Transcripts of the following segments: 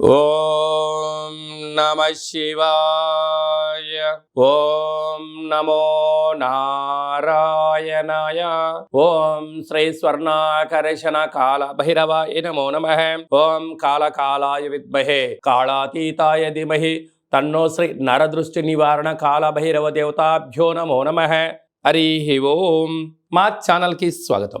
ఓం నమ శివాయ ఓం నమో నారాయణాయ ఓం శ్రీ స్వర్ణాకర్షణ కాల భైరవాయ నమో నమ ఓం కాళకాలాయ విద్మహే కాళాతీతాయ ధీమహి తన్నో శ్రీ నరదృష్టి నివారణ కాల భైరవ దేవతాభ్యో నమో నమ హరి ఓం మా ఛానల్కి స్వాగతం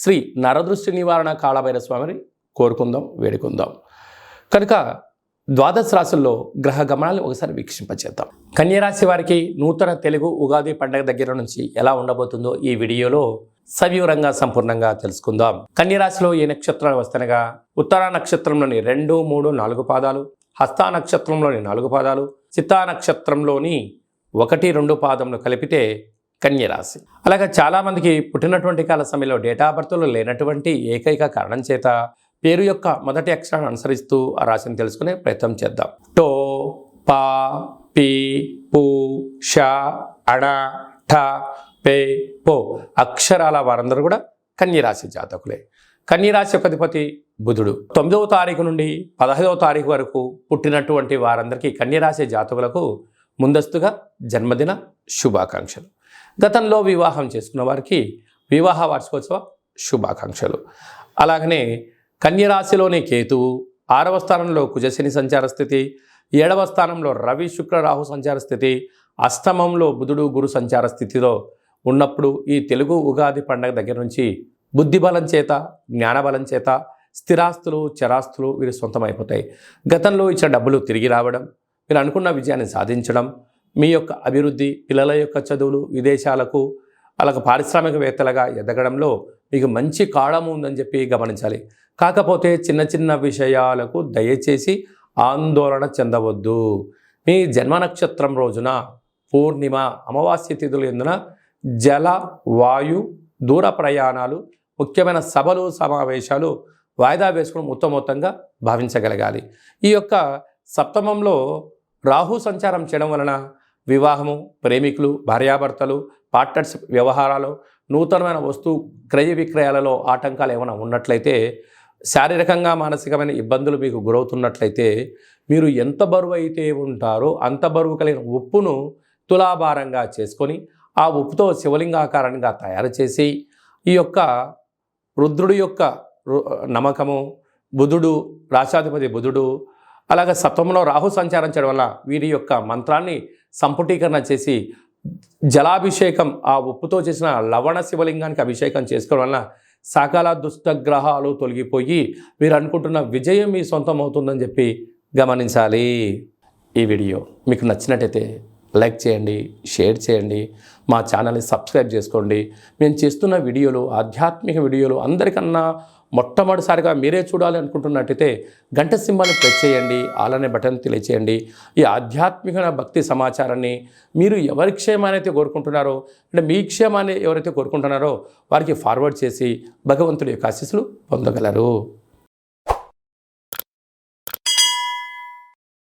శ్రీ నరదృష్టి నివారణ కాళభైర స్వామిని కోరుకుందాం వేడుకుందాం. కనుక ద్వాదశ రాశుల్లో గ్రహ గమనాలు ఒకసారి వీక్షింపచేద్దాం. కన్యరాశి వారికి నూతన తెలుగు ఉగాది పండగ దగ్గర నుంచి ఎలా ఉండబోతుందో ఈ వీడియోలో సవివరంగా సంపూర్ణంగా తెలుసుకుందాం. కన్యరాశిలో ఏ నక్షత్రాలు వస్తనగా ఉత్తర నక్షత్రంలోని రెండు మూడు నాలుగు పాదాలు హస్త నక్షత్రంలోని నాలుగు పాదాలు చిత్తా నక్షత్రంలోని ఒకటి రెండు పాదములు కలిపితే కన్యరాశి అలాగే చాలామందికి పుట్టినటువంటి కాల సమయంలో డేటా బర్త్లో లేనటువంటి ఏకైక కారణం చేత పేరు యొక్క మొదటి అక్షరాన్ని అనుసరిస్తూ ఆ రాశిని తెలుసుకునే ప్రయత్నం చేద్దాం. టో పా పి పు ష అడ ఠ పే పో అక్షరాల వారందరూ కూడా కన్యరాశి జాతకులే. కన్యరాశి యొక్క అధిపతి బుధుడు. తొమ్మిదవ తారీఖు నుండి పదహైదవ తారీఖు వరకు పుట్టినటువంటి వారందరికీ కన్యరాశి జాతకులకు ముందస్తుగా జన్మదిన శుభాకాంక్షలు. గతంలో వివాహం చేసుకున్న వారికి వివాహ వార్షికోత్సవ శుభాకాంక్షలు. అలాగనే కన్యరాశిలోని కేతువు ఆరవ స్థానంలో కుజశని సంచార స్థితి ఏడవ స్థానంలో రవి శుక్ర రాహు సంచార స్థితి అష్టమంలో బుధుడు గురు సంచార స్థితిలో ఉన్నప్పుడు ఈ తెలుగు ఉగాది పండగ దగ్గర నుంచి బుద్ధిబలం చేత జ్ఞానబలం చేత స్థిరాస్తులు చరాస్తులు వీరి సొంతమైపోతాయి. గతంలో ఇచ్చిన డబ్బులు తిరిగి రావడం మీరు అనుకున్న విజయాన్ని సాధించడం మీ యొక్క అభివృద్ధి పిల్లల యొక్క చదువులు విదేశాలకు అలాగే పారిశ్రామికవేత్తలుగా ఎదగడంలో మీకు మంచి కాలం ఉందని చెప్పి గమనించాలి. కాకపోతే చిన్న చిన్న విషయాలకు దయచేసి ఆందోళన చెందవద్దు. మీ జన్మ నక్షత్రం రోజున పూర్ణిమ అమావాస్య తిథులు ఎందున జల వాయు దూర ప్రయాణాలు ముఖ్యమైన సభలు సమావేశాలు వాయిదా వేసుకుని మొత్తమొత్తంగా భావించగలగాలి. ఈ యొక్క సప్తమంలో రాహు సంచారం చేయడం వలన వివాహము ప్రేమికులు భార్యాభర్తలు పార్ట్నర్షిప్ వ్యవహారాలు నూతనమైన వస్తువు క్రయ విక్రయాలలో ఆటంకాలు ఏమైనా ఉన్నట్లయితే శారీరకంగా మానసికమైన ఇబ్బందులు మీకు గురవుతున్నట్లయితే మీరు ఎంత బరువు అయితే ఉంటారో అంత బరువు కలిగిన ఉప్పును తులాభారంగా చేసుకొని ఆ ఉప్పుతో శివలింగాకారంగా తయారు చేసి ఈ యొక్క రుద్రుడి యొక్క నమ్మకము బుధుడు రాశాధిపతి బుధుడు అలాగే సప్తమంలో రాహు సంచారం చేయడం వల్ల వీరి యొక్క మంత్రాన్ని సంపుటీకరణ చేసి జలాభిషేకం ఆ ఉప్పుతో చేసిన లవణ శివలింగానికి అభిషేకం చేసుకోవడం వలన సకల దుష్టగ్రహాలు తొలగిపోయి మీరు అనుకుంటున్న విజయం మీ సొంతం అవుతుందని చెప్పి గమనించాలి ఈ వీడియో. మీకు నచ్చినట్టయితే లైక్ చేయండి షేర్ చేయండి మా ఛానల్ని సబ్స్క్రైబ్ చేసుకోండి. మేము చేస్తున్న వీడియోలు ఆధ్యాత్మిక వీడియోలు అందరికన్నా మొట్టమొదటిసారిగా మీరే చూడాలి అనుకుంటున్నట్టయితే గంట సింహాన్ని ప్రెస్ చేయండి అలానే బటన్ తెలియచేయండి. ఈ ఆధ్యాత్మిక భక్తి సమాచారాన్ని మీరు ఎవరి క్షేమాన్ని కోరుకుంటున్నారో అంటే మీ క్షేమాన్ని ఎవరైతే కోరుకుంటున్నారో వారికి ఫార్వర్డ్ చేసి భగవంతుడి యొక్క ఆశీస్సులు పొందగలరు.